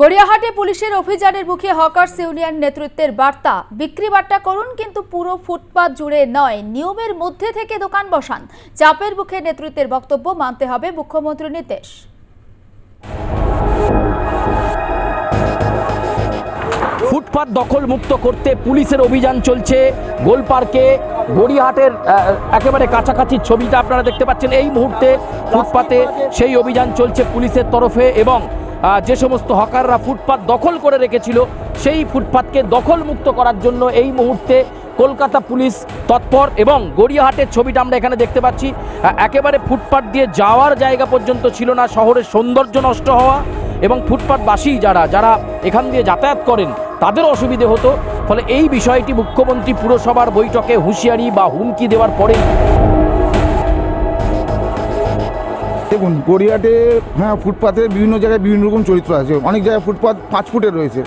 গড়িয়াহাটে পুলিশের অভিযানের মুখে হকার্স ইউনিয়ন নেতৃত্বের বার্তা। বিক্রি বাট্টা করুন, কিন্তু পুরো ফুটপাত জুড়ে নয়। নিয়মের মধ্যে থেকে দোকান বসান। চাপের মুখে নেতৃত্বের বক্তব্য মানতে হবে মুখ্যমন্ত্রী নির্দেশ ফুটপাত দখল মুক্ত করতে পুলিশের অভিযান চলছে। গোলপার্কে গড়িয়াহাটের একেবারে কাছাকাছি ছবিটা আপনারা দেখতে পাচ্ছেন। এই মুহূর্তে ফুটপাতে সেই অভিযান চলছে পুলিশের তরফে এবং যে সমস্ত হকাররা ফুটপাত দখল করে রেখেছিল, সেই ফুটপাতকে দখলমুক্ত করার জন্য এই মুহূর্তে কলকাতা পুলিশ তৎপর এবং গড়িয়াহাটের ছবিটা আমরা এখানে দেখতে পাচ্ছি। একেবারে ফুটপাত দিয়ে যাওয়ার জায়গা পর্যন্ত ছিল না, শহরের সৌন্দর্য নষ্ট হওয়া এবং ফুটপাতবাসী যারা যারা এখান দিয়ে যাতায়াত করেন তাদেরও অসুবিধে হতো। ফলে এই বিষয়টি মুখ্যমন্ত্রী পুরসভার বৈঠকে হুঁশিয়ারি বা হুমকি দেওয়ার পরেই দেখুন গড়িয়াটে হ্যাঁ ফুটপাথে বিভিন্ন জায়গায় বিভিন্ন রকম চরিত্র আছে। অনেক জায়গায় ফুটপাথ পাঁচ ফুটের রয়েছে।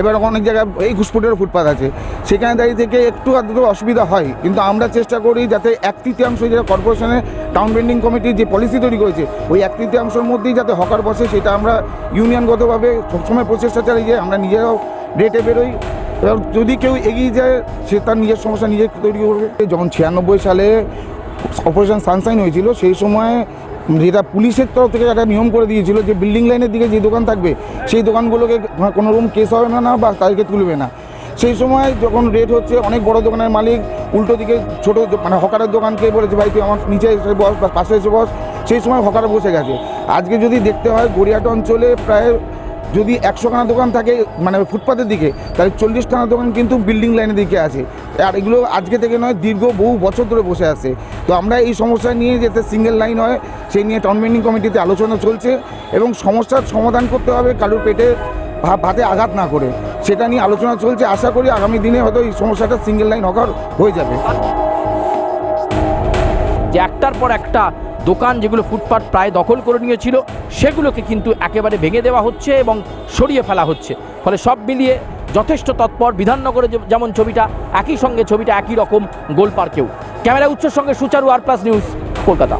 এবার অনেক জায়গায় একুশ ফুটের ফুটপাথ আছে। সেখানে দাঁড়িয়ে থেকে একটু আধটু অসুবিধা হয়। কিন্তু আমরা চেষ্টা করি যাতে এক তৃতীয়াংশ যেটা কর্পোরেশনের টাউন বেন্ডিং কমিটির যে পলিসি তৈরি করেছে, ওই এক তৃতীয়াংশের মধ্যেই যাতে হকার বসে, সেটা আমরা ইউনিয়নগতভাবে সবসময় প্রচেষ্টা চালিয়ে যাই। আমরা নিজেরাও রেটে বেরোই। এবার যদি কেউ এগিয়ে যায়, সে তার নিজের সমস্যা নিজে তৈরি করবে। যখন ছিয়ানব্বই সালে অপারেশন সানসাইন হয়েছিল, সেই সময় যেটা পুলিশের তরফ থেকে একটা নিয়ম করে দিয়েছিল যে বিল্ডিং লাইনের দিকে যে দোকান থাকবে, সেই দোকানগুলোকে কোনো রকম কেস হবে না না, বা তাদেরকে তুলবে না। সেই সময় যখন রেট হচ্ছে, অনেক বড় দোকানের মালিক উল্টো দিকে ছোট মানে হকারের দোকানকে বলেছে, ভাই, তুই আমার নিচে এসে বস, বা পাশে এসে বস। সেই সময় হকার বসে গেছে। আজকে যদি দেখতে হয় গড়িয়াহাট অঞ্চলে প্রায় যদি একশোখানা দোকান থাকে মানে ফুটপাথের দিকে, তাহলে চল্লিশখানা দোকান কিন্তু বিল্ডিং লাইনের দিকে আছে। আর এগুলো আজকে থেকে নয়, দীর্ঘ বহু বছর ধরে বসে আছে। তো আমরা এই সমস্যা নিয়ে যেতে সিঙ্গেল লাইন হয় সেই নিয়ে টাউন বেন্ডিং কমিটিতে আলোচনা চলছে এবং সমস্যার সমাধান করতে হবে কারোর পেটে ভাতে আঘাত না করে। সেটা নিয়ে আলোচনা চলছে, আশা করি আগামী দিনে হয়তো এই সমস্যাটা সিঙ্গেল লাইন হকার হয়ে যাবে। যে একটার পর একটা দোকান যেগুলো ফুটপাত প্রায় দখল করে নিয়েছিল, সেগুলোকে কিন্তু একেবারে ভেঙে দেওয়া হচ্ছে এবং সরিয়ে ফেলা হচ্ছে। ফলে সব মিলিয়ে যথেষ্ট তৎপর। বিধাননগরে যেমন ছবিটা, একই সঙ্গে ছবিটা একই রকম গোলপার্কেও ক্যামেরা উৎসের সঙ্গে সুচারু আর প্লাস নিউজ, কলকাতা।